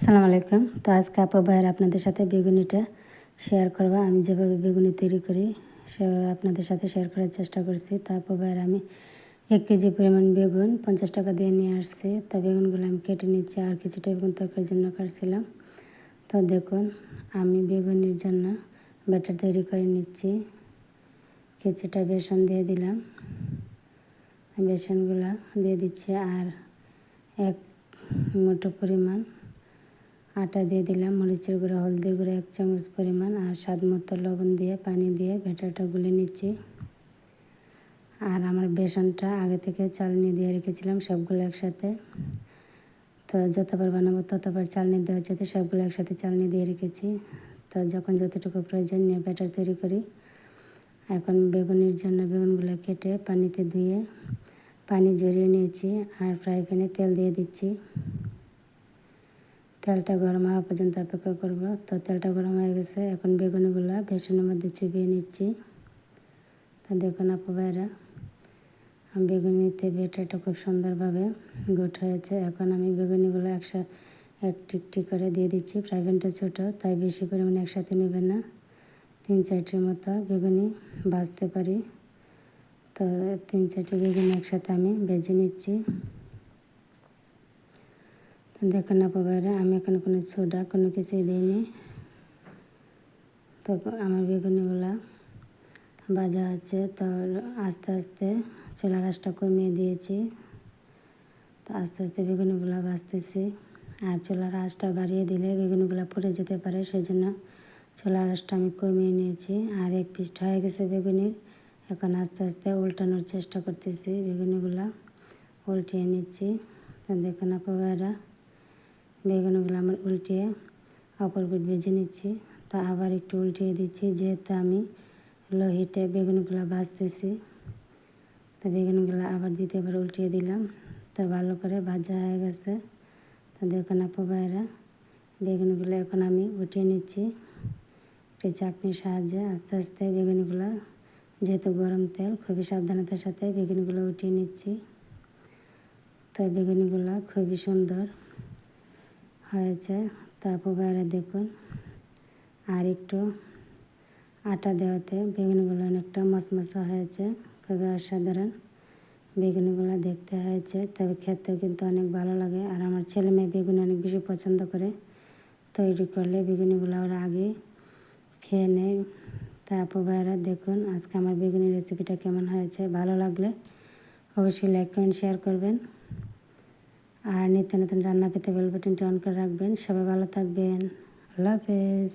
সালাম আলাইকুম। তো আজকে আপা ভাইয়ের আপনাদের সাথে বেগুনিটা শেয়ার করব। আমি যেভাবে বেগুনি তৈরি করি, সেভাবে আপনাদের সাথে শেয়ার করার চেষ্টা করছি। তো আপা ভাইয়ের, আমি এক কেজি পরিমাণ বেগুন পঞ্চাশ টাকা দিয়ে নিয়ে আসছি। তা বেগুনগুলো আমি কেটে নিচ্ছি, আর কিছুটা বেগুন তরকারির জন্য কাটছিলাম। তো দেখুন, আমি বেগুনির জন্য ব্যাটার তৈরি করে নিচ্ছি। কিছুটা বেসন দিয়ে দিলাম। বেসনগুলো দিয়ে দিচ্ছি, আর এক মুঠো পরিমাণ আটা দিয়ে দিলাম, মরিচের গুঁড়ো হলদি গুঁড়ো, এক চামচ পরিমাণ, আর স্বাদ মতো লবণ দিয়ে পানি দিয়ে ব্যাটারটা গুলে নিচ্ছি। আর আমার বেসনটা আগে থেকে চালনি দিয়ে রেখেছিলাম সবগুলো একসাথে। তো যতবার বানাবো ততবার চালনি দেওয়া হচ্ছে সবগুলো একসাথে চালনি দিয়ে রেখেছি। তো যখন যতটুকু প্রয়োজন নিয়ে ব্যাটার তৈরি করি, এখন বেগুনের জন্য বেগুনগুলো কেটে পানিতে ধুয়ে পানি জড়িয়ে নিয়েছি, আর ফ্রাই প্যানে তেল দিয়ে দিচ্ছি। তেলটা গরম হওয়া পর্যন্ত অপেক্ষা করব। তো তেলটা গরম হয়ে গেছে। এখন বেগুনিগুলো বেসনের মধ্যে চুবিয়ে নিচ্ছি। তা দেখুন আপু ভাইরা বেগুনিতে বেটাটা খুব সুন্দরভাবে গুট হয়েছে। এখন আমি বেগুনিগুলো একসাথে এক টিকটি করে দিয়ে দিচ্ছি। ফ্রাই প্যানটা ছোটো, তাই বেশি পরিমাণে একসাথে নেবে না। তিন চারটির মতো বেগুনি ভাজতে পারি। তো তিন চারটি বেগুনি একসাথে আমি ভেজে নিচ্ছি। দেখুন আপনারা আমি এখানে কোনো সোডা কোনো কিছুই দিইনি। তো আমার বেগুনিগুলো ভাজা হচ্ছে, তো আস্তে আস্তে চুলার আঁচটা কমিয়ে দিয়েছি। তো আস্তে আস্তে বেগুনিগুলো ভাজতেছি। আর চুলার আঁচটা বাড়িয়ে দিলে বেগুনিগুলো পড়ে যেতে পারে সেই জন্য চুলার আঁচটা আমি কমিয়ে নিয়েছি। আর এক পিস হয়ে গেছে বেগুনির। এখন আস্তে আস্তে উল্টানোর চেষ্টা করতেছি বেগুনিগুলো। উল্টিয়ে নিচ্ছি। দেখুন আপনারা বেগুনগুলো আমার উল্টিয়ে অপর পিঠ ভেজে নিচ্ছি। তা আবার একটু উল্টিয়ে দিচ্ছি, যেহেতু আমি লো হিটে বেগুনগুলো ভাজতেছি। তো বেগুনগুলো আবার দিতে আবার উল্টিয়ে দিলাম। তো ভালো করে ভাজা হয়ে গেছে। তো দেখুন আপু ভাইরা বেগুনগুলো এখন আমি উঠিয়ে নিচ্ছি। একটি চাটনির সাহায্যে আস্তে আস্তে বেগুনগুলো যেহেতু গরম তেল, খুবই সাবধানতার সাথে বেগুনগুলো উঠিয়ে নিচ্ছি। তো বেগুনগুলো খুবই সুন্দর। হয়েছে। তারপর বাইরে দেখুন, আর একটু আটা দেওয়াতে বেগুনগুলো অনেকটা মশমশা হয়েছে, খুবই অসাধারণ। বেগুনগুলো দেখতে হয়েছে, তবে খেতেও কিন্তু অনেক ভালো লাগে। আর আমার ছেলে মেয়ে বেগুন অনেক বেশি পছন্দ করে। তৈরি করলে বেগুনিগুলো ওরা আগে খেয়ে নেয়। তারপর বাইরে দেখুন, আজকে আমার বেগুনের রেসিপিটা কেমন হয়েছে, ভালো লাগলে অবশ্যই লাইক কমেন্ট শেয়ার করবেন। আর নিত্য নতুন রান্না পেতে বেল বাটনটি অন করে রাখবেন। সবাই ভালো থাকবেন। আল্লাহ হাফেজ।